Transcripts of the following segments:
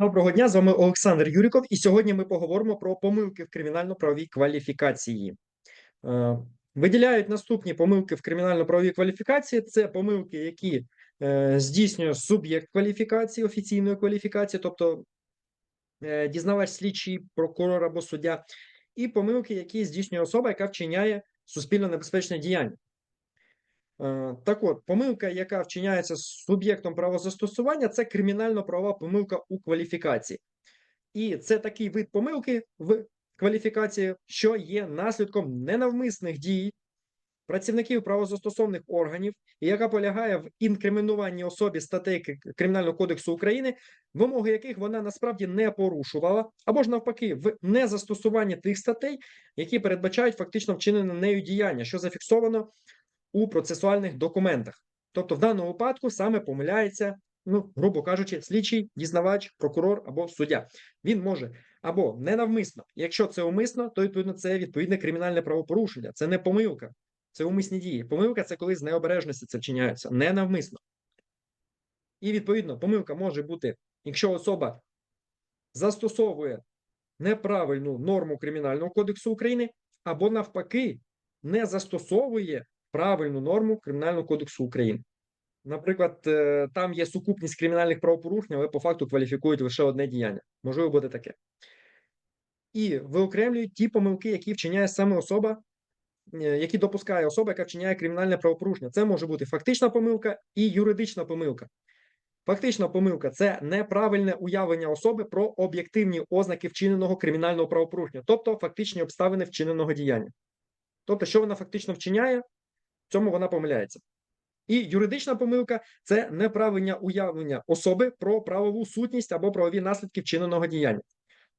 Доброго дня, з вами Олександр Юріков, і сьогодні ми поговоримо про помилки в кримінально-правовій кваліфікації. Е, Виділяють наступні помилки в кримінально-правовій кваліфікації. Це помилки, які е, здійснює суб'єкт кваліфікації, офіційної кваліфікації, тобто е, дізнавач, слідчий, прокурор або суддя, і помилки, які здійснює особа, яка вчиняє суспільно небезпечне діяння. Е, Так от, помилка, яка вчиняється суб'єктом правозастосування, це кримінально-правова помилка у кваліфікації. І це такий вид помилки в кваліфікації, що є наслідком ненавмисних дій працівників правозастосовних органів, яка полягає в інкримінуванні особі статей Кримінального кодексу України, вимоги яких вона насправді не порушувала, або ж навпаки, в незастосуванні тих статей, які передбачають фактично вчинене нею діяння, що зафіксовано у процесуальних документах. Тобто, в даному випадку саме помиляється, ну, грубо кажучи, слідчий, дізнавач, прокурор або суддя. Він може або ненавмисно, якщо це умисно, то відповідно це відповідне кримінальне правопорушення. Це не помилка, це умисні дії. Помилка це коли з необережності це вчиняється, ненавмисно. І відповідно, помилка може бути, якщо особа застосовує неправильну норму Кримінального кодексу України, або навпаки, не застосовує правильну норму Кримінального кодексу України. Наприклад, е, там є сукупність кримінальних правопорушень, але по факту кваліфікують лише одне діяння. Можливо, буде таке. І виокремлюють ті помилки, які вчиняє саме особа, е, які допускає особа, яка вчиняє кримінальне правопорушення. Це може бути фактична помилка і юридична помилка. Фактична помилка це неправильне уявлення особи про об'єктивні ознаки вчиненого кримінального правопорушення, тобто фактичні обставини вчиненого діяння. Тобто, що вона фактично вчиняє, в цьому вона помиляється. І юридична помилка це неправильне уявлення особи про правову сутність або правові наслідки вчиненого діяння.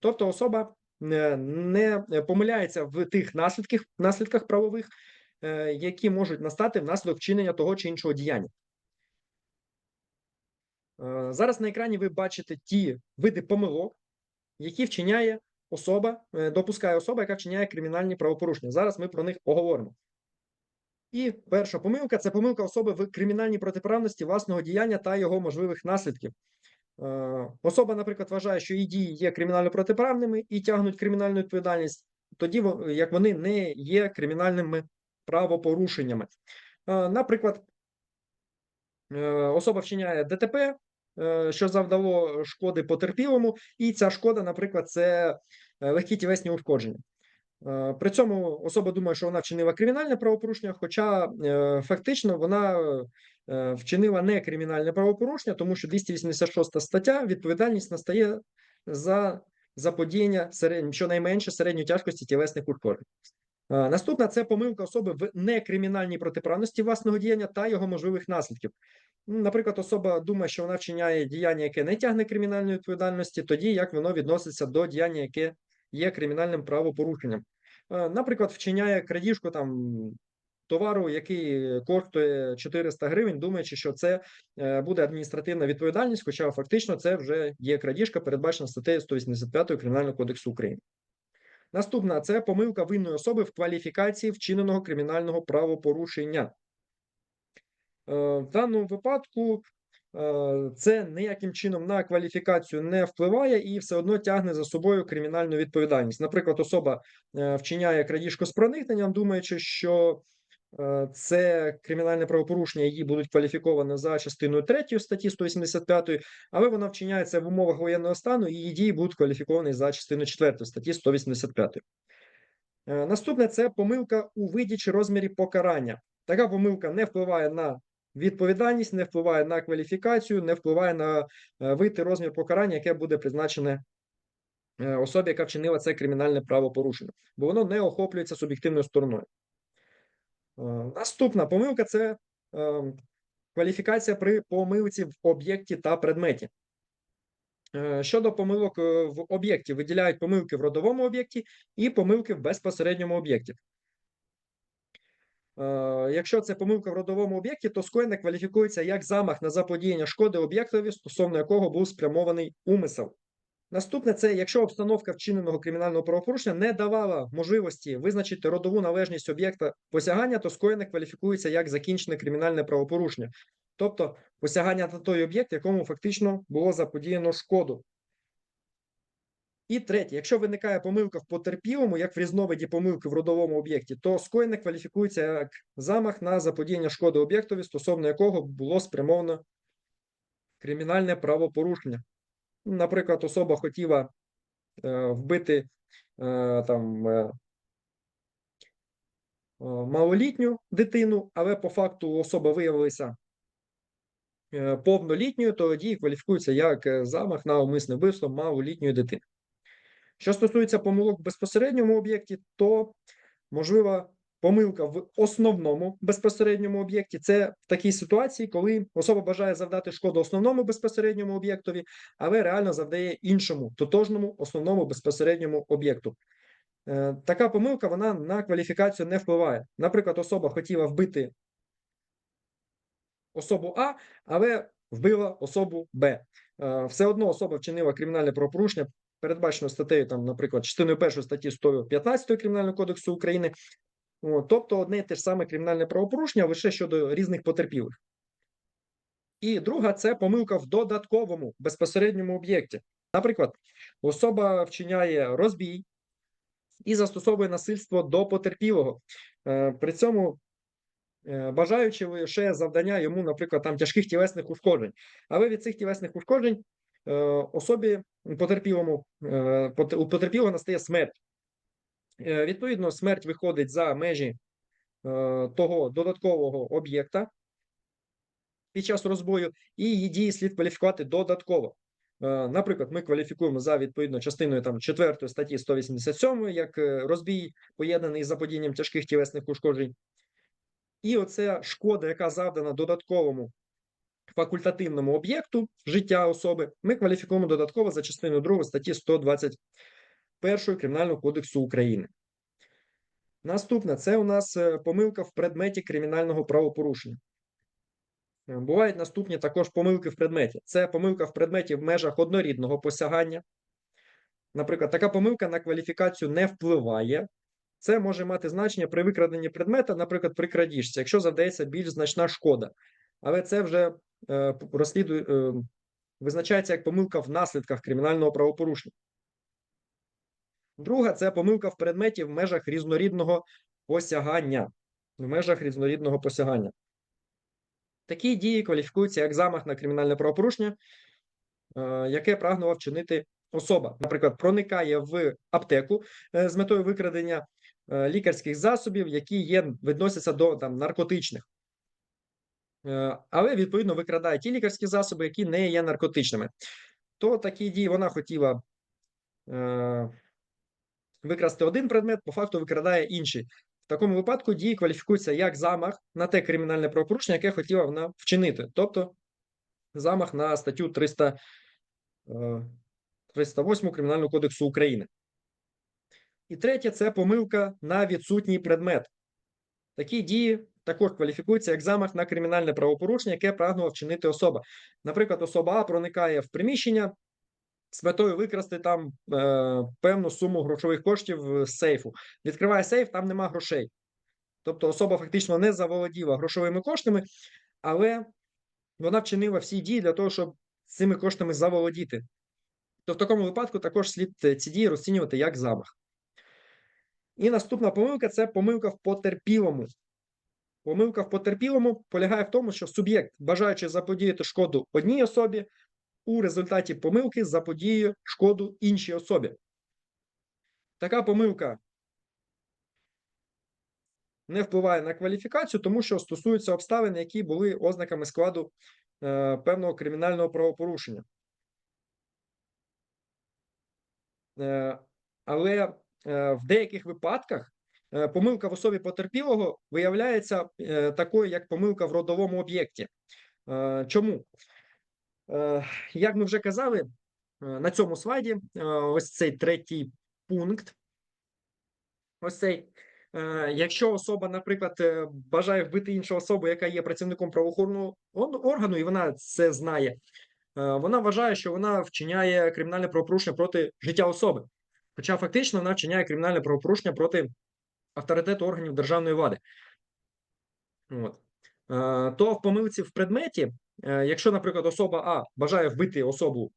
Тобто особа е, не помиляється в тих наслідках, наслідках правових, е, які можуть настати внаслідок вчинення того чи іншого діяння. Е, Зараз на екрані ви бачите ті види помилок, які вчиняє особа, допускає особа, яка вчиняє кримінальні правопорушення. Зараз ми про них поговоримо. І перша помилка це помилка особи в кримінальній протиправності власного діяння та його можливих наслідків. Е, Особа, наприклад, вважає, що її дії є кримінально протиправними і тягнуть кримінальну відповідальність, тоді як вони не є кримінальними правопорушеннями. Е, Наприклад, е, особа вчиняє ДТП, що завдало шкоди потерпілому, і ця шкода, наприклад, це легкі тілесні ушкодження. Е, При цьому особа думає, що вона вчинила кримінальне правопорушення, хоча е, фактично вона е, вчинила не кримінальне правопорушення, тому що 286 стаття відповідальність настає за заподіяння серед... щонайменше середньої тяжкості тілесних ушкоджень. Наступна це помилка особи в некримінальній протиправності власного діяння та його можливих наслідків. Наприклад, особа думає, що вона вчиняє діяння, яке не тягне кримінальної відповідальності, тоді як воно відноситься до діяння, яке є кримінальним правопорушенням. Е, Наприклад, вчиняє крадіжку там товару, який коштує 400 гривень, думаючи, що це е, буде адміністративна відповідальність, хоча фактично це вже є крадіжка, передбачена статтею 185 Кримінального кодексу України. Наступна це помилка винної особи в кваліфікації вчиненого кримінального правопорушення. Е, В даному випадку це ніяким чином на кваліфікацію не впливає і все одно тягне за собою кримінальну відповідальність. Наприклад, особа е, вчиняє крадіжку з проникненням, думаючи, що е, це кримінальне правопорушення, її будуть кваліфіковані за частиною 3 статті 185, але вона вчиняє це в умовах воєнного стану, і її дії будуть кваліфіковані за частиною 4 статті 185. Е, Наступне це помилка у виді чи розмірі покарання. Така помилка не впливає на відповідальність, не впливає на кваліфікацію, не впливає на е, і розмір покарання, яке буде призначене е, особі, яка вчинила це кримінальне правопорушення, бо воно не охоплюється суб'єктивною стороною. Е, Наступна помилка це кваліфікація при помилці в об'єкті та предметі. Щодо помилок в об'єкті, виділяють помилки в родовому об'єкті і помилки в безпосередньому об'єкті. Е, Якщо це помилка в родовому об'єкті, то скоєння кваліфікується як замах на заподіяння шкоди об'єктові, стосовно якого був спрямований умисел. Наступне це якщо обстановка вчиненого кримінального правопорушення не давала можливості визначити родову належність об'єкта посягання, то скоєння кваліфікується як закінчене кримінальне правопорушення, тобто посягання на той об'єкт, якому фактично було заподіяно шкоду. І третє, якщо виникає помилка в потерпілому, як в різновиді помилки в родовому об'єкті, то скоєння кваліфікується як замах на заподіяння шкоди об'єктові, стосовно якого було спрямовано кримінальне правопорушення. Наприклад, особа хотіла е, вбити е, там е, е, малолітню дитину, але по факту особа виявилася е, повнолітньою, то тоді кваліфікується як е, замах на умисне вбивство малолітньої дитини. Що стосується помилок в безпосередньому об'єкті, то можлива помилка в основному безпосередньому об'єкті. Це в такій ситуації, коли особа бажає завдати шкоду основному безпосередньому об'єктові, але реально завдає іншому тотожному основному безпосередньому об'єкту. Е, Така помилка вона на кваліфікацію не впливає. Наприклад, особа хотіла вбити особу А, але вбила особу Б. Е, Все одно особа вчинила кримінальне правопорушення, передбачено статтею, там, наприклад, частиною першої статті 115 Кримінального кодексу України. Тобто одне і те ж саме кримінальне правопорушення лише щодо різних потерпілих. І друга це помилка в додатковому безпосередньому об'єкті. Наприклад, особа вчиняє розбій і застосовує насильство до потерпілого. Е, При цьому е, бажаючи лише завдання йому, наприклад, там тяжких тілесних ушкоджень. Але від цих тілесних ушкоджень особі потерпілому е, потерпілого настає смерть. Е, Відповідно, смерть виходить за межі е, того додаткового об'єкта під час розбою, і її дії слід кваліфікувати додатково. Е, Наприклад, ми кваліфікуємо за відповідно частиною там 4 статті 187 як е, розбій, поєднаний з заподіянням тяжких тілесних ушкоджень. І оця шкода, яка завдана додатковому факультативному об'єкту життя особи, ми кваліфікуємо додатково за частиною 2 статті 121 Кримінального кодексу України. Наступне це у нас е, помилка в предметі кримінального правопорушення. Е, Бувають наступні також помилки в предметі. Це помилка в предметі в межах однорідного посягання. Наприклад, така помилка на кваліфікацію не впливає. Це може мати значення при викраденні предмета, наприклад, при крадіжці, якщо завдається більш значна шкода. Але це вже розслідує, е, визначається як помилка в наслідках кримінального правопорушення. Друга це помилка в предметі в межах різнорідного посягання. В межах різнорідного посягання. Такі дії кваліфікуються як замах на кримінальне правопорушення, е, яке прагнула вчинити особа. Наприклад, проникає в аптеку е, з метою викрадення е, лікарських засобів, які є, відносяться до там, наркотичних. Е, Але відповідно викрадає ті лікарські засоби, які не є наркотичними. То такі дії вона хотіла е, викрасти один предмет, по факту викрадає інший. В такому випадку дії кваліфікуються як замах на те кримінальне правопорушення, яке хотіла вона вчинити. Тобто замах на статтю 300, е, 308 Кримінального кодексу України. І третє це помилка на відсутній предмет. Такі дії також кваліфікуються як замах на кримінальне правопорушення, яке прагнула вчинити особа. Наприклад, особа А проникає в приміщення з метою викрасти там е, певну суму грошових коштів з сейфу. Відкриває сейф, там нема грошей. Тобто особа фактично не заволоділа грошовими коштами, але вона вчинила всі дії для того, щоб цими коштами заволодіти. То в такому випадку також слід е, ці дії розцінювати як замах. І наступна помилка це помилка в потерпілому. Помилка в потерпілому полягає в тому, що суб'єкт, бажаючи заподіяти шкоду одній особі, у результаті помилки заподіює шкоду іншій особі. Така помилка не впливає на кваліфікацію, тому що стосується обставин, які були ознаками складу е, певного кримінального правопорушення. Е, але е, в деяких випадках помилка в особі потерпілого виявляється е, такою, як помилка в родовому об'єкті. Е, Чому? Е, Як ми вже казали, е, на цьому слайді е, ось цей третій пункт. Ось цей. Е, Якщо особа, наприклад, е, бажає вбити іншу особу, яка є працівником правоохоронного органу, і вона це знає, е, вона вважає, що вона вчиняє кримінальне правопорушення проти життя особи. Хоча фактично вона вчиняє кримінальне правопорушення проти авторитету органів державної влади. От. Е, То в помилці в предметі, е, якщо, наприклад, особа А бажає вбити особу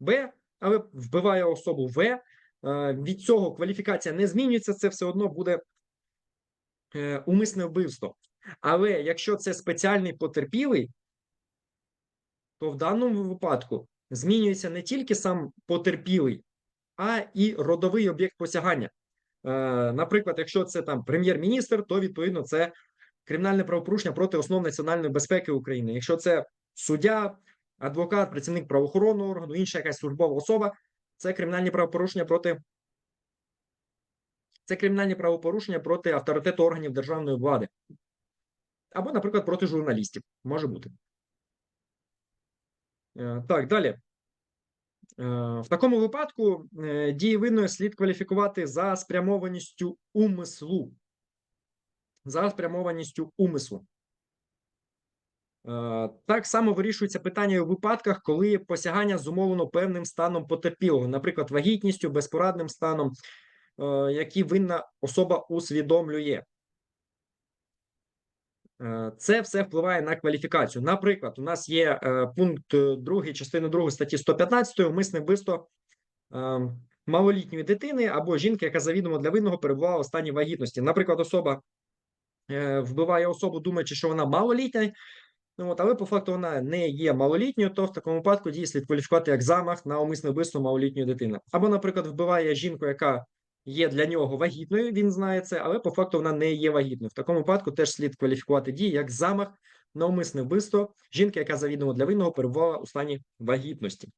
Б, але вбиває особу В. е, Від цього кваліфікація не змінюється, це все одно буде умисне вбивство. Але якщо це спеціальний потерпілий, то в даному випадку змінюється не тільки сам потерпілий, а і родовий об'єкт посягання. Е, Наприклад, якщо це там прем'єр-міністр, то відповідно це кримінальне правопорушення проти основ національної безпеки України. Якщо це суддя, адвокат, працівник правоохоронного органу, інша якась службова особа, це кримінальні правопорушення проти це кримінальні правопорушення проти авторитету органів державної влади. Або, наприклад, проти журналістів. Може бути. Е, Так, далі. Е, В такому випадку е, дії винної слід кваліфікувати за спрямованістю умислу. За спрямованістю умислу. Е, Так само вирішується питання у випадках, коли посягання зумовлено певним станом потерпілого, наприклад, вагітністю, безпорадним станом, які винна особа усвідомлює. Е, Це все впливає на кваліфікацію. Наприклад, у нас є е, пункт 2 частини 2 статті 115 умисне вбивство е, малолітньої дитини або жінки, яка завідомо для винного перебувала в стані вагітності. Наприклад, особа вбиває особу, думаючи, що вона малолітня, ну, от, але по факту вона не є малолітньою, то в такому випадку дії слід кваліфікувати як замах на умисне вбивство малолітньої дитини. Або, наприклад, вбиває жінку, яка є для нього вагітною, він знає це, але по факту вона не є вагітною. В такому випадку теж слід кваліфікувати дії як замах на умисне вбивство жінки, яка завідомо для винного перебувала у стані вагітності.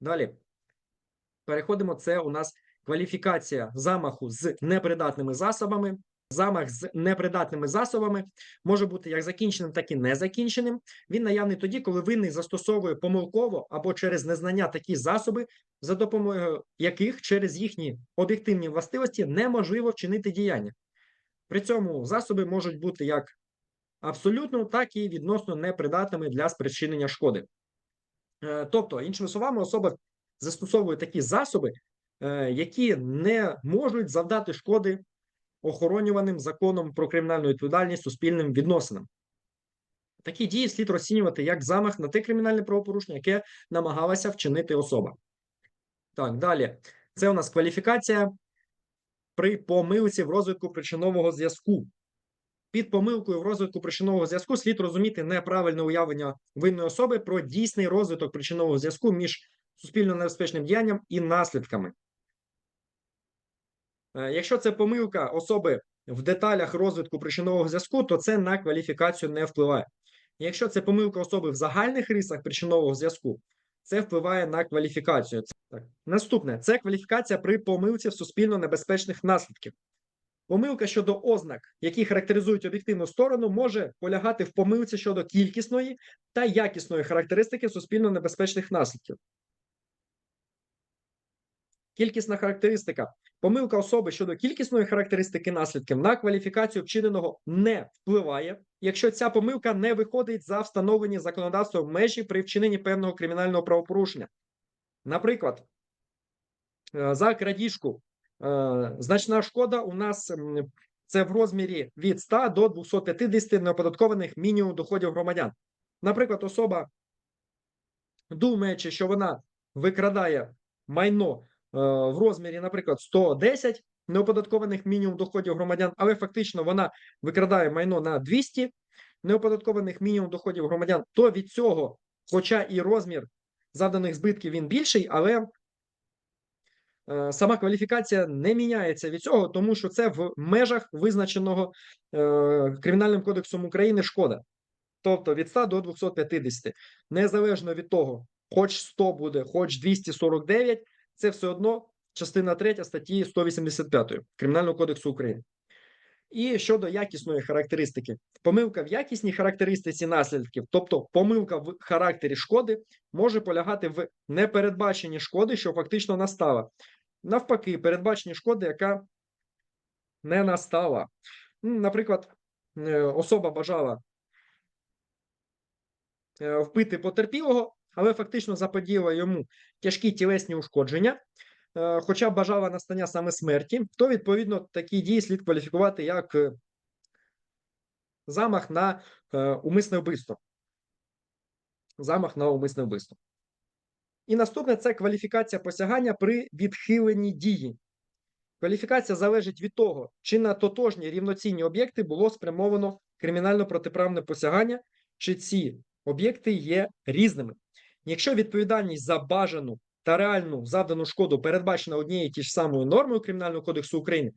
Далі переходимо. Це у нас кваліфікація замаху з непридатними засобами. Замах з непридатними засобами може бути як закінченим, так і незакінченим. Він наявний тоді, коли винний застосовує помилково або через незнання такі засоби, за допомогою яких через їхні об'єктивні властивості неможливо вчинити діяння. При цьому засоби можуть бути як абсолютно, так і відносно непридатними для спричинення шкоди. Е, Тобто, іншими словами, особа застосовує такі засоби, е, які не можуть завдати шкоди охоронюваним законом про кримінальну відповідальність суспільним відносинам. Такі дії слід розцінювати як замах на те кримінальне правопорушення, яке намагалася вчинити особа. Так, далі. Це у нас кваліфікація при помилці в розвитку причинового зв'язку. Під помилкою в розвитку причинового зв'язку слід розуміти неправильне уявлення винної особи про дійсний розвиток причинового зв'язку між суспільно небезпечним діянням і наслідками. Е, Якщо це помилка особи в деталях розвитку причинового зв'язку, то це на кваліфікацію не впливає. Якщо це помилка особи в загальних рисах причинового зв'язку, це впливає на кваліфікацію. Так. Наступне це кваліфікація при помилці в суспільно небезпечних наслідків. Помилка щодо ознак, які характеризують об'єктивну сторону, може полягати в помилці щодо кількісної та якісної характеристики суспільно небезпечних наслідків. Кількісна характеристика. Помилка особи щодо кількісної характеристики наслідків на кваліфікацію вчиненого не впливає, якщо ця помилка не виходить за встановлені законодавством межі при вчиненні певного кримінального правопорушення. Наприклад, е, за крадіжку е, значна шкода у нас це в розмірі від 100 до 250 неоподаткованих мінімум доходів громадян. Наприклад, особа, думаючи, що вона викрадає майно в розмірі, наприклад, 110 неоподаткованих мінімум доходів громадян, але фактично вона викрадає майно на 200 неоподаткованих мінімум доходів громадян, то від цього, хоча і розмір завданих збитків він більший, але е, сама кваліфікація не міняється від цього, тому що це в межах визначеного е, Кримінальним кодексом України шкода. Тобто від 100 до 250. Незалежно від того, хоч 100 буде, хоч 249, це все одно частина 3 статті 185 Кримінального кодексу України. І щодо якісної характеристики, помилка в якісній характеристиці наслідків, тобто помилка в характері шкоди, може полягати в непередбаченні шкоди, що фактично настала. Навпаки, передбаченні шкоди, яка не настала. Наприклад, е, особа бажала е, вбити потерпілого, але фактично заподіяла йому тяжкі тілесні ушкодження, е, хоча бажала настання саме смерті, то відповідно такі дії слід кваліфікувати як е, замах на е, умисне вбивство. Замах на умисне вбивство. І наступне це кваліфікація посягання при відхиленні дії. Кваліфікація залежить від того, чи на тотожні рівноцінні об'єкти було спрямовано кримінально-протиправне посягання, чи ці об'єкти є різними. Якщо відповідальність за бажану та реальну завдану шкоду передбачена однією ті ж самою нормою Кримінального кодексу України,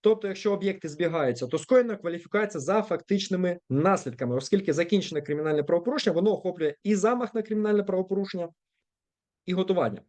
тобто, якщо об'єкти збігаються, то скоєна кваліфікація за фактичними наслідками, оскільки закінчене кримінальне правопорушення, воно охоплює і замах на кримінальне правопорушення, і готування.